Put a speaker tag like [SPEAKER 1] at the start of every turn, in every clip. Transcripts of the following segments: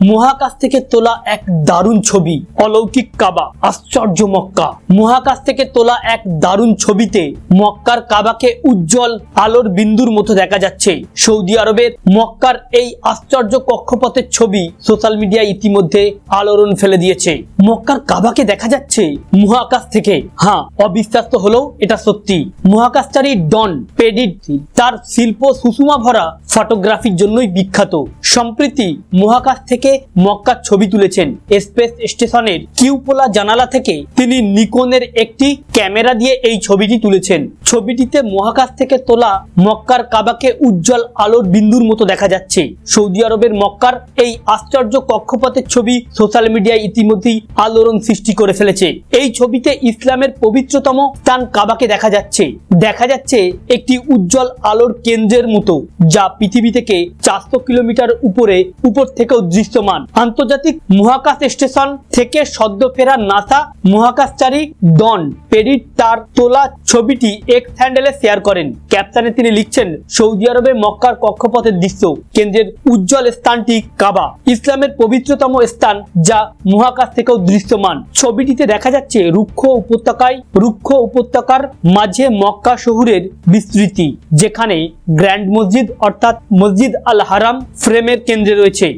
[SPEAKER 1] মহাকাশ থেকে তোলা এক দারুণ ছবি, অলৌকিক কাবা, আশ্চর্য মক্কা। মহাকাশ থেকে তোলা এক দারুণ ছবিতে মক্কার কাবাকে উজ্জ্বল আলোর বিন্দুর মতো দেখা যাচ্ছে। সৌদি আরবের মক্কার এই আশ্চর্য কক্ষপথের ছবি সোশ্যাল মিডিয়ায় ইতিমধ্যে আলোড়ন ফেলে দিয়েছে। মক্কার কাবাকে দেখা যাচ্ছে মহাকাশ থেকে। হ্যাঁ অবিশ্বাস্য হলেও এটা সত্যি। মহাকাশচারী ডন পেডিট তার শিল্প সুষুমা ভরা ফটোগ্রাফির জন্যই বিখ্যাত। সম্প্রতি মহাকাশ থেকে মক্কার ছবি তুলেছেন। স্পেস স্টেশনের কিউপোলা জানালা থেকে তিনি নিকনের একটি ক্যামেরা দিয়ে এই ছবিটি তুলেছেন। ছবিটিতে মহাকাশ থেকে তোলা মক্কার কাবাকে উজ্জ্বল আলোর বিন্দুর মতো দেখা যাচ্ছে। সৌদি আরবের মক্কার এই আশ্চর্য কক্ষপথের ছবি সোশ্যাল মিডিয়ায় ইতিমধ্যেই আলোড়ন সৃষ্টি করে ফেলেছে। এই ছবিতে ইসলামের পবিত্রতম স্থান কাবাকে দেখা যাচ্ছে। দেখা যাচ্ছে একটি উজ্জ্বল আলোর কেন্দ্রের মতো, যা পৃথিবী থেকে চারশো কিলোমিটার উপরে, উপর থেকেও দৃশ্যমান। আন্তর্জাতিক মহাকাশ স্টেশন থেকে সদ্য ফেরা নাসা মহাকাশচারী ডন পেরিট তার তোলা ছবিটি এক্স হ্যান্ডেলে শেয়ার করেন। ক্যাপশনে তিনি লিখছেন, সৌদি আরবে মক্কার কক্ষপথের দৃশ্য, কেন্দ্রের উজ্জ্বল স্থানটি কাবা। ইসলামের পবিত্রতম স্থান, যা মহাকাশ থেকেও দৃশ্যমান। ছবিটিতে দেখা যাচ্ছে রুক্ষ উপত্যকায়, রুক্ষ উপত্যকার মাঝে মক্কা শহরের বিস্তৃতি, যেখানে গ্র্যান্ড মসজিদ অর্থাৎ মসজিদ আল হারাম ফ্রেমের কেন্দ্রে রয়েছে।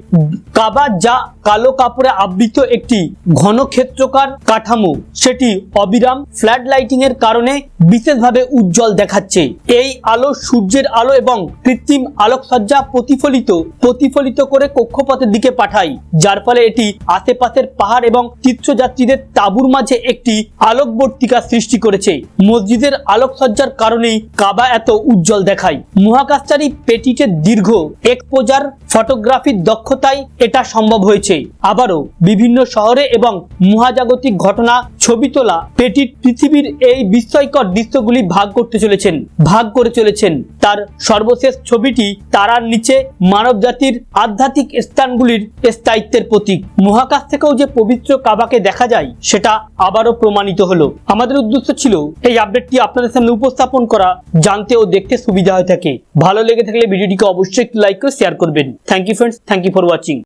[SPEAKER 1] কাবা যা কালো কাপড়ে আবৃত একটি ঘনক্ষেত্রকার কাঠামো। সেটি অবিরাম ফ্ল্যাট লাইটিং এর কারণে বিশেষভাবে উজ্জ্বল দেখাচ্ছে। এই আলো সূর্যের আলো এবং কৃত্রিম আলোকসজ্জা প্রতিফলিত প্রতিফলিত করে কক্ষপথের দিকে পাঠায়। যার ফলে এটি আশেপাশের পাহাড় এবং তীর্থযাত্রীদের তাঁবুর মাঝে একটি আলোকবর্তিকা সৃষ্টি করেছে। মসজিদের আলোকসজ্জার কারণেই কাবা এত উজ্জ্বল দেখায়। মহাকাশচারী পেটিটের দীর্ঘ এক্সপোজার ফটোগ্রাফির দক্ষতায় এটা সম্ভব হয়েছে। আবারও বিভিন্ন শহরে এবং মহাজাগতিক ঘটনা ছবি তোলা পেটিট পৃথিবীর এই বিস্ময়কর দৃশ্যগুলি ভাগ করতে চলেছেন, ভাগ করে চলেছেন। তার সর্বশেষ ছবিটি তারার নিচে মানব জাতির আধ্যাত্মিক স্থানগুলির স্থায়িত্বের প্রতীক। মহাকাশ থেকেও যে পবিত্র কাবাকে দেখা যায়, সেটা আবারও প্রমাণিত হলো। আমাদের উদ্দেশ্য ছিল এই আপডেটটি আপনাদের সামনে উপস্থাপন করা, জানতে ও দেখতে সুবিধা হয়ে থাকে। ভালো লেগে থাকলে ভিডিওটিকে অবশ্যই লাইক করে শেয়ার করবেন। Thank you friends thank you for watching